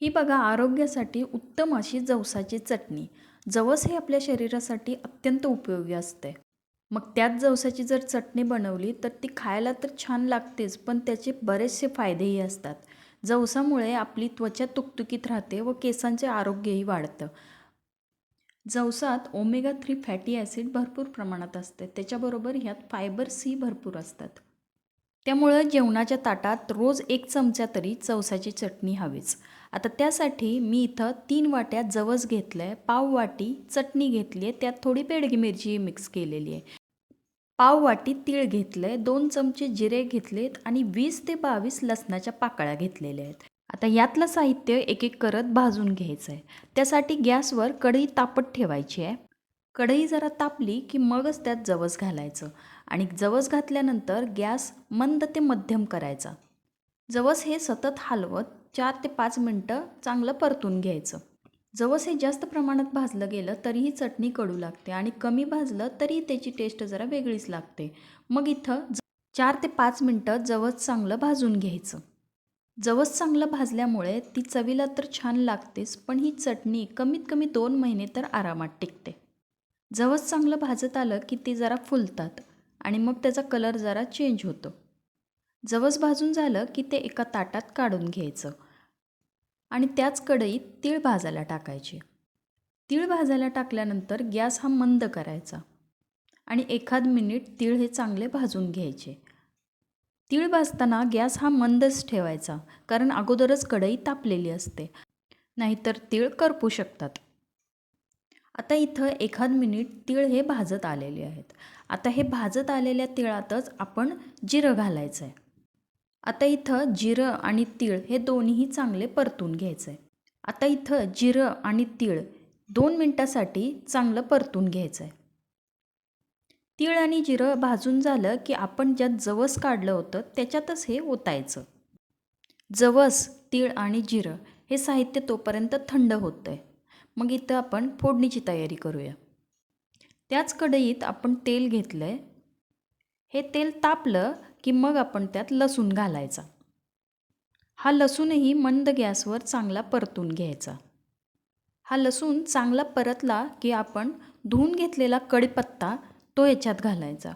ही बघा आरोग्यासाठी उत्तम अशी जवसाची चटणी. जवस हे आपल्या शरीरासाठी अत्यंत उपयोगी असते. मग त्यात जवसाची जर चटणी बनवली तर ती खायला तर छान लागतेच पण त्याचे बरेचसे फायदेही असतात. जवसामुळे आपली त्वचा तुकतुकीत राहते व केसांचे आरोग्यही वाढतं. जवसात ओमेगा थ्री फॅटी ॲसिड भरपूर प्रमाणात असते. त्याच्याबरोबर ह्यात फायबर्सही भरपूर असतात. त्यामुळं जेवणाच्या ताटात रोज एक चमचा तरी जवसाची चटणी हवीच. आता त्यासाठी मी इथं तीन वाट्या जवस घेतलं आहे पाव वाटी चटणी घेतली आहे त्यात थोडी पेडगी मिरची मिक्स केलेली आहे पाव वाटी तीळ घेतलं आहे दोन चमचे जिरे घेतलेत आणि वीस ते बावीस लसणाच्या पाकळ्या घेतलेल्या आहेत. आता यातलं साहित्य एक एक करत भाजून घ्यायचं आहे त्यासाठी गॅसवर कढई तापत ठेवायची आहे. कढई जरा तापली की मगच त्यात जवस घालायचं आणि जवस घातल्यानंतर गॅस मंद ते मध्यम करायचा. जवस हे सतत हलवत चार ते पाच मिनटं चांगलं परतून घ्यायचं. जवस हे जास्त प्रमाणात भाजलं गेलं तरीही चटणी कडू लागते आणि कमी भाजलं तरी त्याची टेस्ट जरा वेगळीच लागते. मग इथं चार ते पाच मिनटं जवस चांगलं भाजून घ्यायचं. जवस चांगलं भाजल्यामुळे ती चवीला तर छान लागतेच पण ही चटणी कमीत कमी दोन महिने तर आरामात टिकते. जवस चांगलं भाजत आलं की ते जरा फुलतात आणि मग त्याचा कलर जरा चेंज होतो. जवस भाजून झालं की ते एका ताटात काढून घ्यायचं. आणि त्याच कढईत तीळ भाजायला टाकायचे. तीळ भाजायला टाकल्यानंतर गॅस हा मंद करायचा. आणि एखाद मिनिट तीळ हे चांगले भाजून घ्यायचे. तीळ भाजताना गॅस हा मंदच ठेवायचा कारण अगोदरच कढई तापलेली असते. नाहीतर तीळ करपू शकतात. आता इथं एखाद मिनिट तीळ हे भाजत आलेले आहेत. आता हे भाजत आलेल्या तिळातच आपण जिरं घालायचं आहे आता इथं जिरं आणि तीळ हे दोन्हीही चांगले परतून घ्यायचं आहे आता इथं जिरं आणि तीळ दोन मिनटासाठी चांगलं परतून घ्यायचं आहे तीळ आणि जिरं भाजून झालं की आपण ज्यात जवस काढलं होतं त्याच्यातच हे ओतायचं. जवस तीळ आणि जिरं हे साहित्य तोपर्यंत थंड होतं आहे मग इथं आपण फोडणीची तयारी करूया. त्याच कढईत आपण तेल घेतलं आहे हे तेल तापलं की मग आपण त्यात लसूण घालायचा. हा लसूणही मंद गॅसवर चांगला परतून घ्यायचा. हा लसूण चांगला परतला की आपण धुवून घेतलेला कढीपत्ता तो याच्यात घालायचा.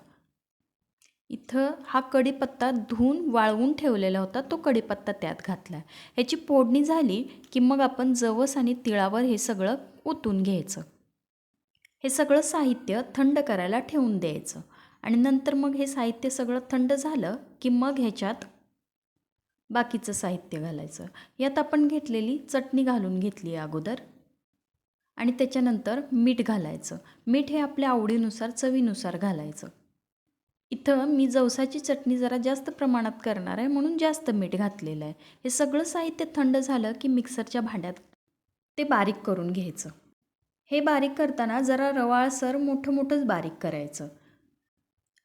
इथं हा कढीपत्ता धुवून वाळवून ठेवलेला होता तो कढीपत्ता त्यात घातला. ह्याची फोडणी झाली की मग आपण जवस आणि तिळावर हे सगळं ओतून घ्यायचं. हे सगळं साहित्य थंड करायला ठेवून द्यायचं. आणि नंतर मग हे साहित्य सगळं थंड झालं की मग ह्याच्यात बाकीचं साहित्य घालायचं. यात आपण घेतलेली चटणी घालून घेतली आहे अगोदर. आणि त्याच्यानंतर मीठ घालायचं. मीठ हे आपल्या आवडीनुसार चवीनुसार घालायचं. इथं मी जवसाची चटणी जरा जास्त प्रमाणात करणार आहे म्हणून जास्त मीठ घातलेलं आहे. हे सगळं साहित्य थंड झालं की मिक्सरच्या भांड्यात ते बारीक करून घ्यायचं. हे बारीक करताना जरा रवाळसर मोठं मोठंच बारीक करायचं.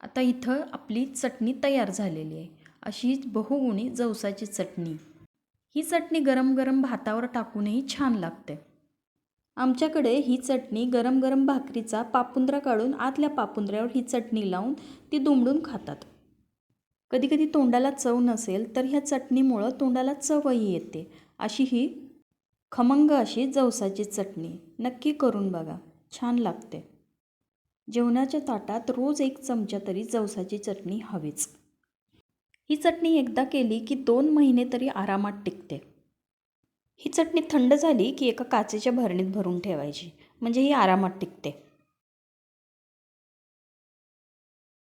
आता इथं आपली चटणी तयार झालेली आहे. अशीच बहुगुणी जवसाची चटणी. ही चटणी गरम गरम भातावर टाकूनही छान लागते. आमच्याकडे ही चटणी गरम गरम भाकरीचा पापुंद्रा काढून आतल्या पापुंद्र्यावर ही चटणी लावून ती दुमडून खातात. कधीकधी तोंडाला चव नसेल तर ह्या चटणीमुळं तोंडाला चवही येते. अशी ही खमंग अशी जवसाची चटणी. नक्की करून बघा. छान लागते. जेवणाच्या ताटात रोज एक चमचा तरी जवसाची चटणी हवीच. ही चटणी एकदा केली की दोन महिने तरी आरामात टिकते. ही चटणी थंड झाली की एका काचेच्या भरणीत भरून ठेवायची. म्हणजे ही आरामात टिकते.